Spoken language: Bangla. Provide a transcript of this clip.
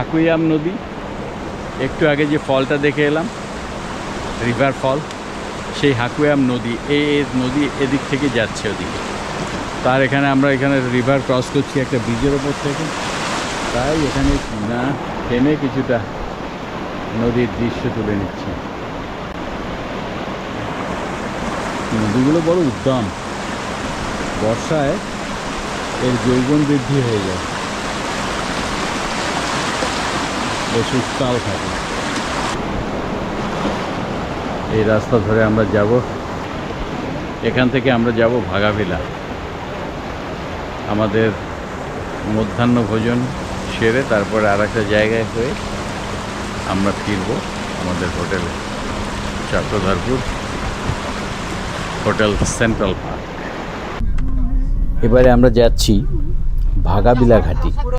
হাকুয়াম নদী। একটু আগে যে ফলটা দেখে এলাম, রিভার ফল, সেই হাকুয়াম নদী এই নদী এদিক থেকে যাচ্ছে ওদিকে। তার এখানে আমরা এখানে রিভার ক্রস করছি একটা ব্রিজের ওপর থেকে। তাই এখানে না থেমে কিছুটা নদীর দৃশ্য তুলে নিচ্ছি। নদীগুলো বড় উদ্যম বর্ষায় এর যৌবন বৃদ্ধি হয়ে যায়। বেশ উত্তাল থাকে। এই রাস্তা ধরে আমরা যাব। এখান থেকে আমরা যাব ভাগাভিলা। আমাদের মধ্যাহ্ন ভোজন সেরে তারপরে আর একটা জায়গায় হয়ে আমরা ফিরব আমাদের হোটেলে। Chakradharpur hotel central park. এবারে আমরা যাচ্ছি ভাগাবিলা ঘাটি।